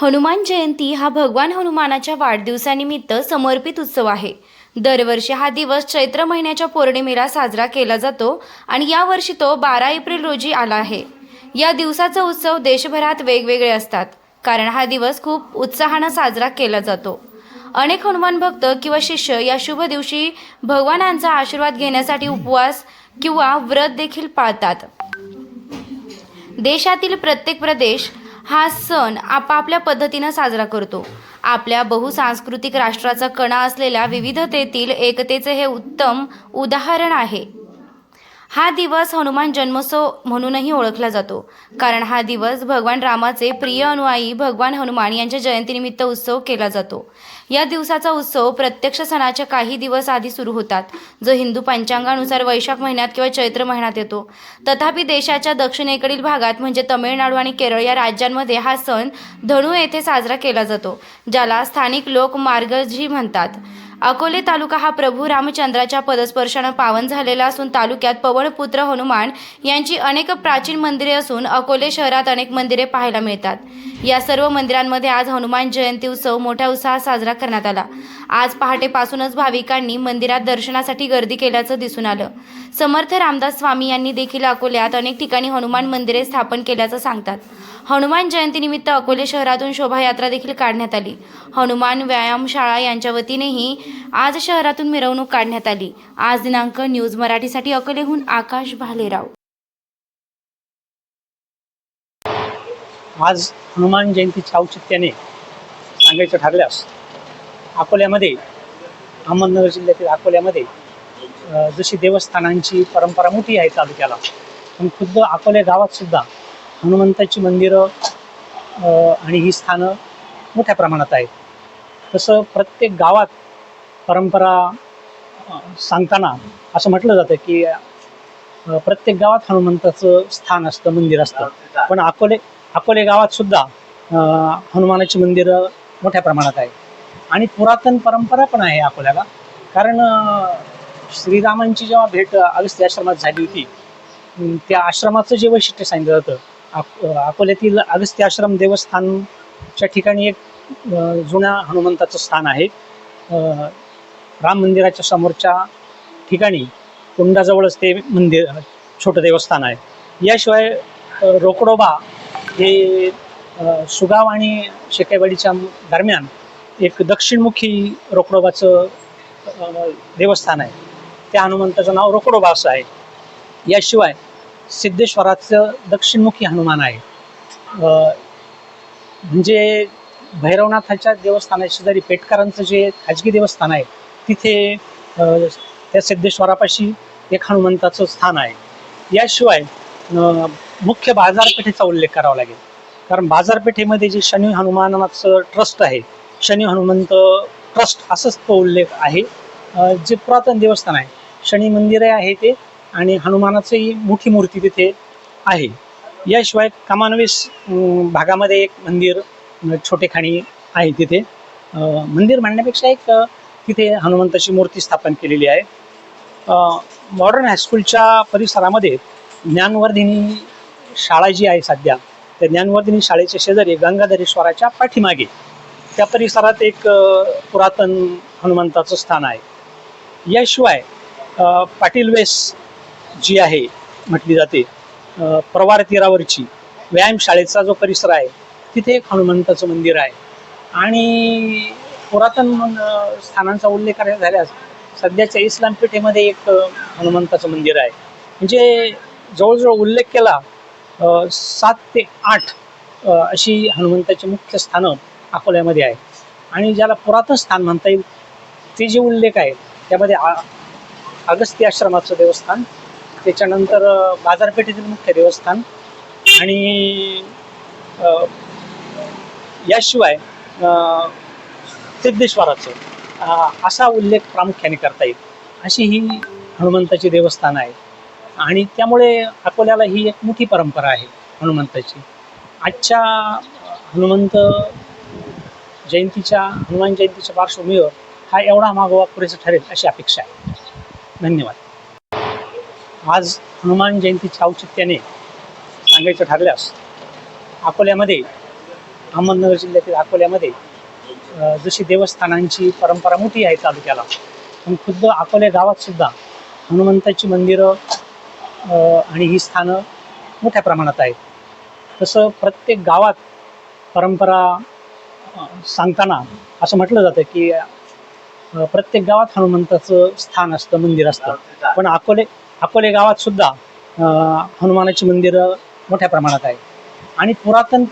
हनुमान जयंती हा भगवान हनुमानाच्या वाढदिवसानिमित्त समर्पित उत्सव आहे. दरवर्षी हा दिवस चैत्र महिन्याच्या पौर्णिमेला साजरा केला जातो आणि यावर्षी तो बारा एप्रिल रोजी आला आहे. या दिवसाचा उत्सव देशभरात वेगवेगळे असतात कारण हा दिवस खूप उत्साहानं साजरा केला जातो. अनेक हनुमान भक्त किंवा शिष्य या शुभ दिवशी भगवानांचा आशीर्वाद घेण्यासाठी उपवास किंवा व्रत देखील पाळतात. देशातील प्रत्येक प्रदेश हा सण आपापल्या पद्धतीनं साजरा करतो. आपल्या बहुसांस्कृतिक राष्ट्राचा कणा असलेल्या विविधतेतील एकतेचे हे उत्तम उदाहरण आहे. हा दिवस हनुमान जन्मोत्सव म्हणूनही ओळखला जातो. कारण हा दिवस भगवान रामाचे प्रिय अनुयायी भगवान हनुमान यांच्या जयंतीनिमित्त उत्सव केला जातो. या दिवसाचा उत्सव प्रत्यक्ष सणाच्या काही दिवस आधी सुरू होतात. जो हिंदू पंचांगानुसार वैशाख महिन्यात किंवा चैत्र महिन्यात येतो. तथापि देशाच्या दक्षिणेकडील भागात म्हणजे तमिळनाडू आणि केरळ या राज्यांमध्ये हा सण धनु येथे साजरा केला जातो. ज्याला स्थानिक लोक मार्गजी म्हणतात. अकोले तालुका हा प्रभू रामचंद्राच्या पदस्पर्शानं पावन झालेला असून तालुक्यात पवनपुत्र हनुमान यांची अनेक प्राचीन मंदिरे असून अकोले शहरात अनेक मंदिरे पाहायला मिळतात. या सर्व मंदिरांमध्ये आज हनुमान जयंती उत्सव मोठ्या उत्साहात साजरा करण्यात आला. आज पहाटेपासूनच भाविकांनी मंदिरात दर्शनासाठी गर्दी केल्याचं दिसून आलं. समर्थ रामदास स्वामी यांनी देखील अकोल्यात अनेक ठिकाणी हनुमान मंदिरे स्थापन केल्याचं सांगतात. हनुमान जयंतीनिमित्त अकोले शहरातून शोभायात्रा देखील काढण्यात आली. हनुमान व्यायामशाळा यांच्या वतीनेही आज शहरातून मिरवणूक काढण्यात आली. आज दिनांक न्यूज मराठीसाठी अकोलेहून आकाश भालेराव. आज हनुमान जयंतीच्या औचित्याने सांगायचं ठरल्यास अकोल्यामध्ये अहमदनगर जिल्ह्यातील अकोल्यामध्ये जशी देवस्थानांची परंपरा मोठी आहे तालुक्याला पण खुद्द अकोल्या गावात सुद्धा हनुमंताची मंदिरं आणि ही स्थानं मोठ्या प्रमाणात आहेत. तसं प्रत्येक गावात परंपरा सांगताना असं म्हटलं जातं की प्रत्येक गावात हनुमंताचं स्थान असतं मंदिर असतं. पण अकोले अकोले गावात सुद्धा हनुमानाची मंदिरं मोठ्या प्रमाणात आहे आणि पुरातन परंपरा पण आहे अकोल्याला. कारण श्रीरामांची जेव्हा भेट अगस्त्य आश्रमात झाली होती त्या आश्रमाचं जे वैशिष्ट्य सांगितलं जातं अक- अकोल्यातील अगस्त्य आश्रम देवस्थानच्या ठिकाणी एक जुन्या हनुमंताचं स्थान आहे. राम मंदिराच्या समोरच्या ठिकाणी कुंडाजवळच ते मंदिर छोटं देवस्थान आहे. याशिवाय रोकडोबा हे सुगाव आणि शेकाईवाडीच्या दरम्यान एक दक्षिणमुखी रोकडोबाचं देवस्थान आहे. त्या हनुमंताचं नाव रोकडोबा असं आहे. याशिवाय सिद्धेश्वराचं दक्षिणमुखी हनुमान आहे. म्हणजे भैरवनाथाच्या देवस्थानाच्या शेजारी पेटकरांचं जे खाजगी देवस्थान आहे तिथे त्या सिद्धेश्वरापाशी एक हनुमंताचं स्थान आहे. याशिवाय मुख्य बाजारपेठेचा उल्लेख करावा लागेल. कारण बाजारपेठेमध्ये जे शनी हनुमानाचं ट्रस्ट आहे शनी हनुमंत ट्रस्ट असंच तो उल्लेख आहे जे पुरातन देवस्थान आहे. शनी मंदिरही आहे ते आणि हनुमानाचंही मोठी मूर्ती तिथे आहे. याशिवाय कमानवेस भागामध्ये एक मंदिर छोटेखाणी आहे तिथे. मंदिर म्हणण्यापेक्षा एक तिथे हनुमंताची मूर्ती स्थापन केलेली आहे. मॉडर्न हायस्कूलच्या परिसरामध्ये ज्ञानवर्धिनी शाळा जी आहे सध्या त्या ज्ञानवर्धिनी शाळेच्या शेजारी गंगाधरेश्वराच्या पाठीमागे. त्या परिसरात एक पुरातन हनुमंताचं स्थान आहे. याशिवाय पाटील वेस जी आहे म्हटली जाते प्रवार तीरावरची व्यायामशाळेचा जो परिसर आहे तिथे एक हनुमंताचं मंदिर आहे. आणि पुरातन स्थानांचा उल्लेख करायचा झाल्यास सध्याच्या इस्लाम पेठेमध्ये एक हनुमंताचं मंदिर आहे. म्हणजे जवळजवळ उल्लेख केला सात ते आठ अशी हनुमंताची मुख्य स्थानं अकोल्यामध्ये आहे आणि ज्याला पुरातन स्थान म्हणता येईल ते जे उल्लेख आहे त्यामध्ये आ अगस्ती आश्रमाचं देवस्थान त्याच्यानंतर बाजारपेठेतील मुख्य देवस्थान आणि याशिवाय सिद्धेश्वराचं असा उल्लेख प्रामुख्याने करता येईल. अशी ही हनुमंताची देवस्थानं आहे आणि त्यामुळे अकोल्याला ही एक मोठी परंपरा आहे हनुमंताची. आजच्या हनुमंत जयंतीच्या हनुमान जयंतीच्या पार्श्वभूमीवर हा एवढा मागोवा पुरेसा ठरेल अशी अपेक्षा आहे. धन्यवाद. आज हनुमान जयंतीच्या औचित्याने सांगायचं ठरल्यास अकोल्यामध्ये अहमदनगर जिल्ह्यातील अकोल्यामध्ये जशी देवस्थानांची परंपरा मोठी आहे तालुक्याला पण खुद्द अकोल्या गावात सुद्धा हनुमंताची मंदिरं आणि ही स्थानं मोठ्या प्रमाणात आहेत. तसं प्रत्येक गावात परंपरा सांगताना असं म्हटलं जातं की प्रत्येक गावात हनुमंताचं स्थान असतं मंदिर असतं. पण अकोले अकोले गावात सुद्धा हनुमानाची मंदिरं मोठ्या प्रमाणात आहे आणि पुरातन